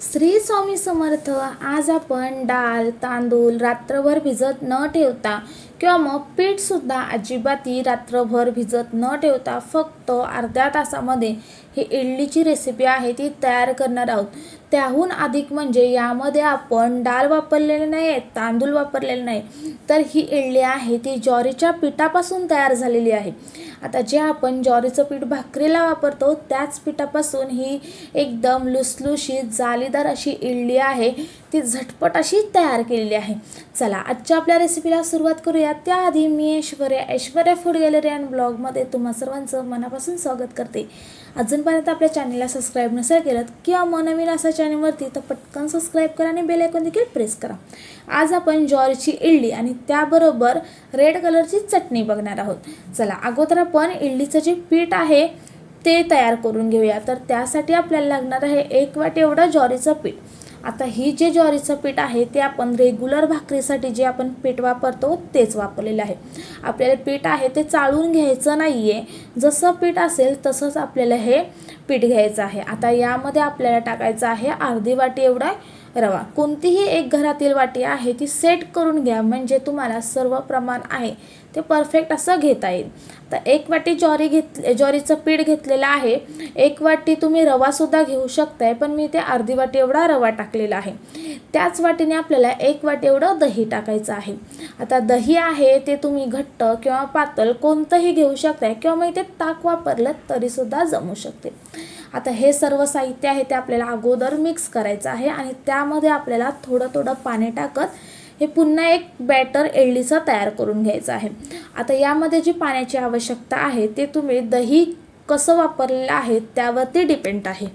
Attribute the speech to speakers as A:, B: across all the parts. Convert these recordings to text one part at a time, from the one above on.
A: श्री स्वामी समर्थ आज आपण डाळ तांदूळ रात्रभर भिजत न ठेवता किंवा मग पीठसुद्धा अजिबातही रात्रभर भिजत न ठेवता फक्त अर्ध्या तासामध्ये ही इडलीची रेसिपी आहे ती तयार करणार आहोत. त्याहून अधिक म्हणजे यामध्ये आपण डाळ वापरलेले नाही आहे तांदूळ वापरलेले नाही. तर ही इडली आहे ती ज्वारीच्या पिठापासून तयार झालेली आहे. आता जे आपण ज्वारीचं पीठ भाकरीला वापरतो त्याच पिठापासून ही एकदम लुसलुशीत जालीदार अशी इडली आहे. ती झटपट अशी तयार केलेली आहे. चला आजच्या आपल्या रेसिपीला सुरुवात करूया. त्याआधी मी Aishwarya Aishwarya food gallery and ब्लॉगमध्ये तुम्हा सर्वांचं मनापासून स्वागत करते. अजूनपर्यंत आपल्या चॅनलला सबस्क्राईब नसेल केलं किंवा मग नवीन असा चॅनलवरती तर पटकन सबस्क्राईब करा आणि बेल आयकॉन देखील प्रेस करा. आज आपण ज्वारीची इडली आणि त्याबरोबर रेड कलरची चटणी बघणार आहोत. चला अगोदर आपण इडलीचं जे पीठ आहे ते तयार करून घेऊया. तर त्यासाठी आपल्याला लागणार आहे एक वाटी एवढं ज्वारीचं पीठ. आता ही जे ज्वारीचं पीठ आहे ते आपण रेग्युलर भाकरीसाठी जे आपण पीठ वापरतो तेच वापरलेलं आहे. आपल्याला पीठ आहे ते चाळून घ्यायचं नाही आहे जसं पीठ असेल तसंच आपल्याला हे पीठ घ्यायचं आहे. आता यामध्ये आपल्याला टाकायचं आहे अर्धी वाटी एवढा रवा. कोणतीही एक घरातील वाटी आहे ती सेट करून घ्या म्हणजे तुम्हाला सर्व प्रमाण आहे. ते परफेक्ट असं घेता येईल. तर एक वाटी ज्वारी घेत ज्वारीचं पीठ घेतलेलं आहे. एक वाटी तुम्ही रवासुद्धा घेऊ शकताय पण मी ते अर्धी वाटी एवढा रवा टाकलेला आहे. त्याच वाटीने आपल्याला एक वाटी एवढं दही टाकायचं आहे. आता दही आहे ते तुम्ही घट्ट किंवा पातळ कोणतंही घेऊ शकताय किंवा मग ते ताक वापरलं तरीसुद्धा जमू शकते. आता हे सर्व साहित्य आहे ते आपल्याला अगोदर मिक्स करायचं आहे आणि त्यामध्ये आपल्याला थोडं थोडं पाणी टाकत हे पुन्हा एक बॅटर एळलीचं तयार करून घ्यायचं आहे. आता यामध्ये जी पाण्याची आवश्यकता आहे ते तुम्ही दही कसं वापरलेलं आहे त्यावरती डिपेंड आहे.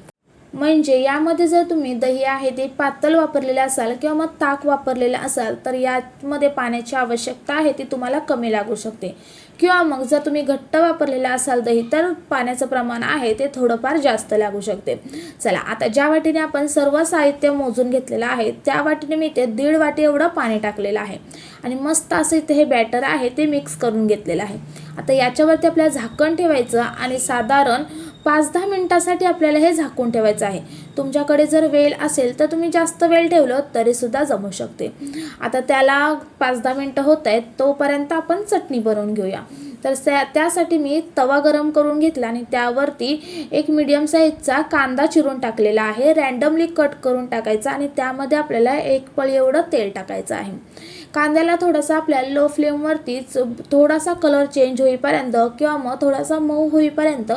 A: म्हणजे यामध्ये जर तुम्ही दही आहे ते पातळ वापरलेलं असाल किंवा मग ताक वापरलेलं असाल तर यामध्ये पाण्याची आवश्यकता आहे ती तुम्हाला कमी लागू शकते. किंवा मग जर तुम्ही घट्ट वापरलेलं असाल दही तर पाण्याचं प्रमाण आहे ते थोडंफार जास्त लागू शकते. चला आता ज्या वाटीने आपण सर्व साहित्य मोजून घेतलेलं आहे त्या वाटीने मी ते दीड वाटी एवढं पाणी टाकलेलं आहे. आणि मस्त असं इथे हे बॅटर आहे ते मिक्स करून घेतलेलं आहे. आता याच्यावरती आपल्याला झाकण ठेवायचं आणि साधारण पाच दहा मिनटासाठी आपल्याला हे झाकून ठेवायचं आहे. तुमच्याकडे जर वेळ असेल तर तुम्ही जास्त वेळ ठेवलं तरीसुद्धा जमू शकते. आता त्याला पाच दहा मिनटं होत आहेत तोपर्यंत आपण चटणी बनवून घेऊया. तर त्या त्यासाठी मी तवा गरम करून घेतला आणि त्यावरती एक मीडियम साईजचा कांदा चिरून टाकलेला आहे. रँडमली कट करून टाकायचा आणि त्यामध्ये आपल्याला एक पळी एवढं तेल टाकायचं आहे. कांद्याला थोडासा आपल्याला लो फ्लेमवरतीच थोडासा कलर चेंज होईपर्यंत किंवा मग थोडासा मऊ होईपर्यंत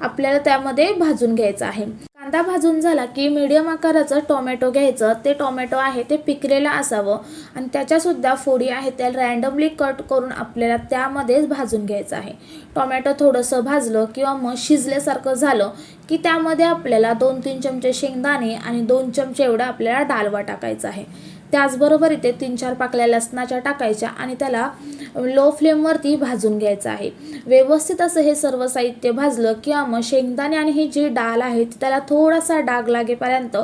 A: आपल्याला त्यामध्ये भाजून घ्यायचं आहे. कांदा भाजून झाला की मीडियम आकाराचं टोमॅटो घ्यायचं. ते टोमॅटो आहे ते पिकलेलं असावं आणि त्याच्यासुद्धा फोडी आहे त्या रँडमली कट करून आपल्याला त्यामध्येच भाजून घ्यायचं आहे. टोमॅटो थोडंसं भाजलं किंवा मग शिजल्यासारखं झालं की त्यामध्ये आपल्याला दोन तीन चमचे शेंगदाणे आणि दोन चमचे एवढा आपल्याला डालवा टाकायचा आहे. त्याचबरोबर इथे तीन चार पाकल्या लसणाच्या टाकायच्या आणि त्याला लो फ्लेमवरती भाजून घ्यायचं आहे. व्यवस्थित असं हे सर्व साहित्य भाजलं किंवा मग शेंगदाणे आणि ही जी डाळ आहे ती त्याला थोडासा डाग लागेपर्यंत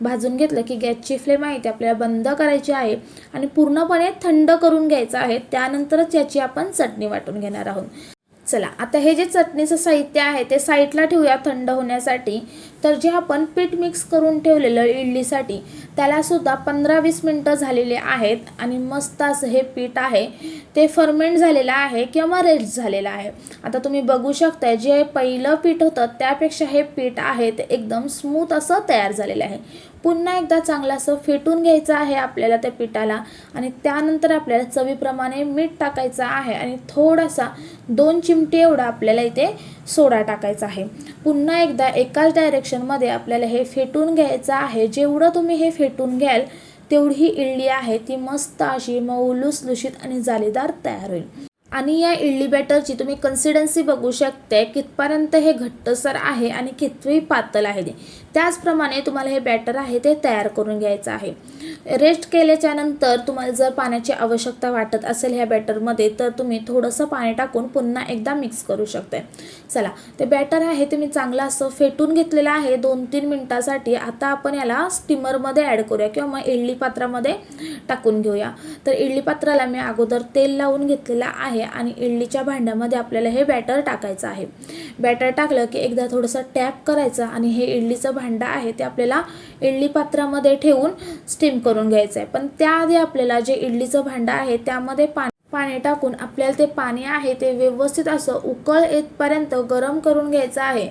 A: भाजून घेतलं की गॅसची फ्लेम आहे ती आपल्याला बंद करायची आहे आणि पूर्णपणे थंड करून घ्यायचं आहे. त्यानंतरच याची आपण चटणी वाटून घेणार आहोत. चला आता हे जे चटणीचं साहित्य आहे ते साईडला ठेवूया थंड होण्यासाठी. तर जे आपण पीठ मिक्स करून ठेवलेलं इडलीसाठी त्यालासुद्धा पंधरा वीस मिनटं झालेले आहेत आणि मस्त असं हे पीठ आहे. ते फर्मेंट झालेलं आहे किंवा रेस्ट झालेलं आहे. आता तुम्ही बघू शकताय जे पहिलं पीठ होतं त्यापेक्षा हे पीठ आहे ते एकदम स्मूथ असं तयार झालेलं आहे. पुन्हा एकदा चांगलं असं फेटून घ्यायचं आहे आपल्याला त्या पिठाला आणि त्यानंतर आपल्याला चवीप्रमाणे मीठ टाकायचं आहे आणि थोडासा दोन चिमटे एवढा आपल्याला इथे सोडा टाकायचा आहे. पुन्हा एकदा एकाच डायरेक्शनमध्ये आपल्याला हे फेटून घ्यायचं आहे. जेवढं तुम्ही हे फेटून घ्याल तेवढी इडली आहे. ती मस्त अशी मऊ लुसलुशीत आणि जालीदार तयार होईल. आणि या इडली बॅटरची तुम्ही कन्सिडन्सी बघू शकते कितपर्यंत हे घट्टसर आहे आणि कितवी पातळ आहे ते. त्याचप्रमाणे तुम्हाला हे बॅटर आहे ते तयार करून घ्यायचं आहे. रेस्ट केल्याच्यानंतर तुम्हाला जर पाण्याची आवश्यकता वाटत असेल ह्या बॅटरमध्ये तर तुम्ही थोडंसं पाणी टाकून पुन्हा एकदा मिक्स करू शकताय. चला ते बॅटर आहे ते मी चांगलं असं फेटून घेतलेलं आहे. दोन तीन मिनटासाठी आता आपण याला स्टीमरमध्ये ॲड करूया किंवा मग इडली पात्रामध्ये टाकून घेऊया. तर इडली पात्राला मी अगोदर तेल लावून घेतलेलं आहे. आणि इडलीच्या भांड्यामध्ये आपल्याला हे बॅटर टाकायचं आहे. बॅटर टाकलं की एकदा थोडंसं टॅप करायचं आणि हे इडलीचं भांडं आहे ते आपल्याला इडली पात्रामध्ये ठेवून स्टीम करून घ्यायचं आहे पण त्याआधी आपल्याला जे इडलीचं भांडं आहे त्यामध्ये पाणी पाणी टाकून आपल्याला ते पाणी आहे ते व्यवस्थित असं उकळ येतपर्यंत गरम करून घ्यायचं आहे.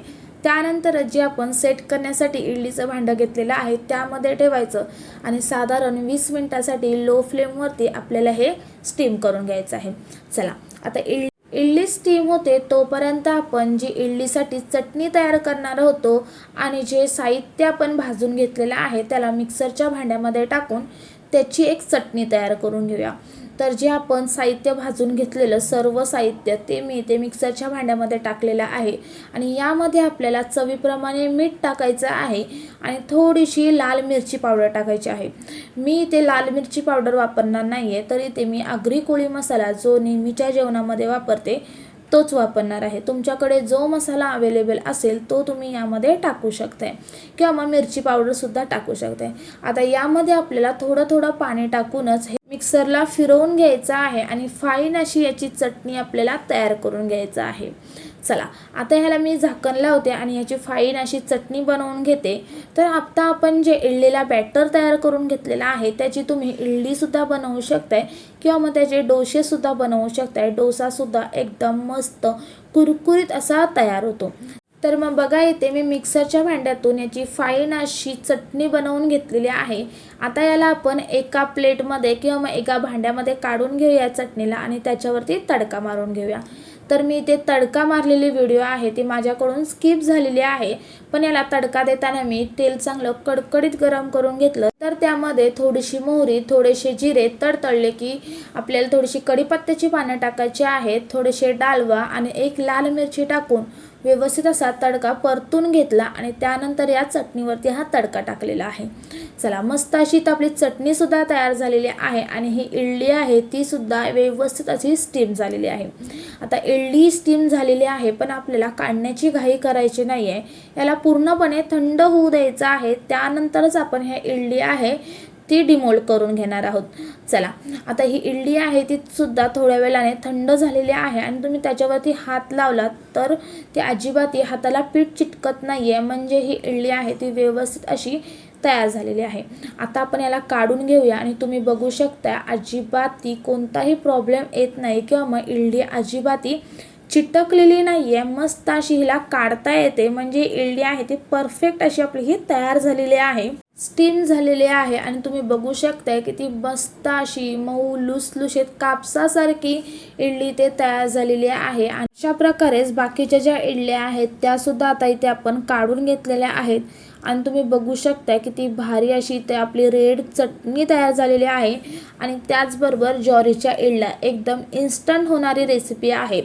A: त्यानंतर जे आपण सेट करण्यासाठी इडलीचं भांडं घेतलेलं आहे त्यामध्ये ठेवायचं आणि साधारण वीस मिनटासाठी लो फ्लेमवरती आपल्याला हे स्टीम करून घ्यायचं आहे. चला आता इड इडली स्टीम होते तोपर्यंत आपण जी इडलीसाठी चटणी तयार करणार होतो आणि जे साहित्य आपण भाजून घेतलेलं आहे त्याला मिक्सरच्या भांड्यामध्ये टाकून त्याची एक चटणी तयार करून घेऊया. तर जे आपण साहित्य भाजून घेतलेलं सर्व साहित्य ते मी ते मिक्सरच्या भांड्यामध्ये टाकलेलं आहे. आणि यामध्ये आपल्याला चवीप्रमाणे मीठ टाकायचं आहे आणि थोडीशी लाल मिरची पावडर टाकायची आहे. मी ते लाल मिरची पावडर वापरणार नाही आहे तरी ते मी आगरी कोळी मसाला जो नेहमीच्या जेवणामध्ये वापरते तोच वापरणार आहे. तुमच्याकडे जो मसाला अवेलेबल असेल तो तुम्ही यामध्ये टाकू शकताय. किंवा मग मिरची पावडरसुद्धा टाकू शकताय. आता यामध्ये आपल्याला थोडं थोडं पाणी टाकूनच हे मिक्सरला फिरवून घ्यायचं आहे आणि फाईन अशी याची चटणी आपल्याला तयार करून घ्यायचं आहे. चला आता ह्याला मी झाकण लावते आणि ह्याची फाईन अशी चटणी बनवून घेते. तर आता आपण जे इडलीला बॅटर तयार करून घेतलेला आहे त्याची तुम्ही इडलीसुद्धा बनवू शकताय किंवा मग त्याचे डोसेसुद्धा बनवू शकताय. डोसासुद्धा एकदम मस्त कुरकुरीत असा तयार होतो. तर मग बघा येते मी मिक्सरच्या भांड्यातून याची फाईन अशी चटणी बनवून घेतलेली आहे. आता याला आपण एका प्लेटमध्ये किंवा मग एका भांड्यामध्ये काढून घेऊया चटणीला आणि त्याच्यावरती तडका मारून घेऊया. तर मी ते तडका मारलेली व्हिडिओ आहे ती माझ्याकडून स्किप झालेली आहे. पण याला तडका देताना मी तेल चांगलं कडकडीत गरम करून घेतलं. तर त्यामध्ये थोडीशी मोहरी थोडेसे जिरे तडतडले की आपल्याला थोडीशी कढीपत्त्याची पानं टाकायची आहेत थोडेसे डालवा आणि एक लाल मिरची टाकून व्यवस्थित असा तडका परतून घेतला आणि त्यानंतर या चटणीवरती हा तडका टाकलेला आहे. चला मस्त अशी तर आपली चटणीसुद्धा तयार झालेली आहे आणि ही इडली आहे ती सुद्धा व्यवस्थित अशी स्टीम झालेली आहे. आता इडली स्टीम झालेली आहे पण आपल्याला काढण्याची घाई करायची नाही आहे याला पूर्णपणे थंड होऊ द्यायचं आहे. त्यानंतरच आपण ह्या इडली आहे ती डिमोल्ड करून घेणार आहोत. चला आता ही इडली आहे ती सुद्धा थोड्या वेळाने थंड झालेली आहे आणि तुम्ही त्याच्यावरती हात लावलात तर ती अजिबात हाताला पीठ चिटकत नाही आहे म्हणजे ही इडली आहे ती व्यवस्थित अशी तयार झालेली आहे. आता आपण याला काढून घेऊया आणि तुम्ही बघू शकता अजिबात ती कोणताही प्रॉब्लेम येत नाही किंवा मग इडली अजिबाती चिटकलेली नाही आहे मस्त अशी हिला काढता येते. म्हणजे इडली आहे ती परफेक्ट अशी आपली ही तयार झालेली आहे. स्टीम झालेली आहे आणि तुम्ही बघू शकताय की ती मस्त अशी मऊ लुसलुशीत कापसासारखी इडली ते तयार झालेली आहे. अशा प्रकारेच बाकीच्या ज्या इडल्या आहेत त्या सुद्धा आता इथे आपण काढून घेतलेल्या आहेत. आणि तुम्ही बघू शकता किती भारी अशी ते आपली रेड चटणी तयार झालेली आहे. आणि त्याचबरोबर ज्वारीच्या इडल्या. एकदम इन्स्टंट होणारी रेसिपी आहे.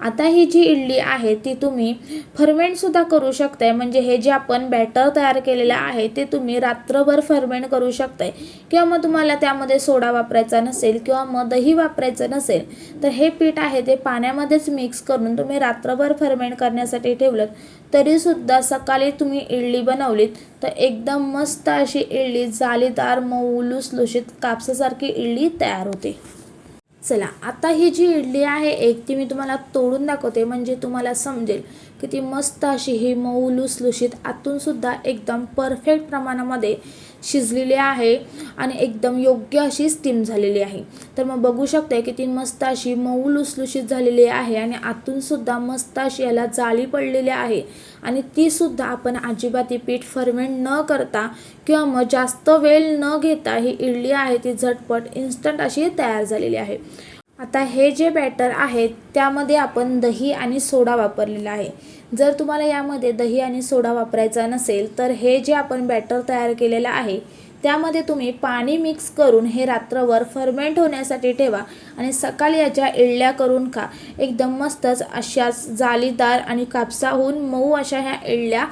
A: आता ही जी इडली आहे ती तुम्ही फर्मेंटसुद्धा करू शकताय. म्हणजे हे जे आपण बॅटर तयार केलेलं आहे ते तुम्ही रात्रभर फर्मेंट करू शकताय. किंवा मग तुम्हाला त्यामध्ये सोडा वापरायचा नसेल किंवा मग दही वापरायचं नसेल तर हे पीठ आहे ते पाण्यामध्येच मिक्स करून तुम्ही रात्रभर फर्मेंट करण्यासाठी ठेवलं तरीसुद्धा सकाळी तुम्ही इडली बनवलीत तर एकदम मस्त अशी इडली जालीदार मऊ लुसलुशीत कापसासारखी इडली तयार होते. चला आता ही जी इडली आहे एक ती मी तुम्हाला तोडून दाखवते. म्हणजे तुम्हाला समजेल की ती मस्त अशी ही मऊ लुसलुशीत आतूनसुद्धा एकदम परफेक्ट प्रमाणामध्ये शिजलेली आहे आणि एकदम योग्य अशी स्टीम झालेली आहे. तर मग बघू शकते की ती मस्त अशी मऊ लुसलुशीत झालेली आहे आणि आतूनसुद्धा मस्त अशी याला जाळी पडलेली आहे. आणि तीसुद्धा आपण अजिबात ती पीठ फर्मेंट न करता किंवा मग जास्त वेळ न घेता ही इडली आहे ती झटपट इन्स्टंट अशी तयार झालेली आहे. आता हे जे बॅटर आहे त्यामध्ये आपण दही आणि सोडा वापरलेला आहे. जर तुम्हाला यामध्ये दही आणि सोडा वापरायचा नसेल तर हे जे आपण बॅटर तयार केलेलं आहे त्यामध्ये तुम्ही पाणी मिक्स करून हे रात्रभर फर्मेंट होण्यासाठी ठेवा आणि सकाळी याच्या इडल्या करून खा. एकदम मस्तच अशाच जालीदार आणि कापसाहून मऊ अशा ह्या इडल्या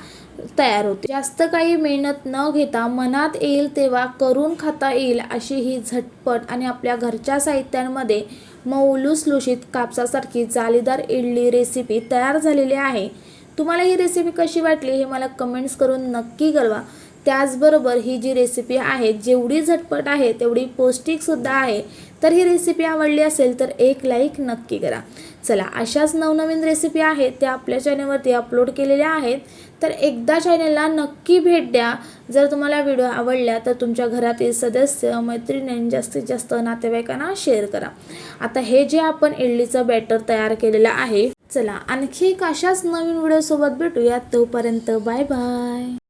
A: तयार होते जास्त काही मेहनत न घेता मनात येईल तेव्हा करून खाता येईल अशी ही झटपट आणि आपल्या घरच्या साहित्यांमध्ये मऊ लुसलुशीत कापसासारखी जालीदार इडली रेसिपी तयार झालेली आहे. तुम्हाला ही रेसिपी कशी वाटली हे मला कमेंट्स करून नक्की कळवा. त्याचबरोबर ही जी रेसिपी आहे जेवढी झटपट आहे तेवढी पौष्टिकसुद्धा आहे तर ही रेसिपी आवडली असेल तर एक लाईक नक्की करा. चला अशाच नवनवीन रेसिपी आहेत त्या आपल्या चॅनलवरती अपलोड केलेल्या आहेत तर एकदा चॅनलला नक्की भेट द्या. जर तुम्हाला व्हिडिओ आवडल्या तर तुमच्या घरातील सदस्य मैत्रिणींनी जास्तीत जास्त नातेवाईकांना शेअर करा. आता हे जे आपण इडलीचं बॅटर तयार केलेलं आहे चला आणखी एक अशाच नवीन व्हिडिओसोबत भेटूया तोपर्यंत बाय बाय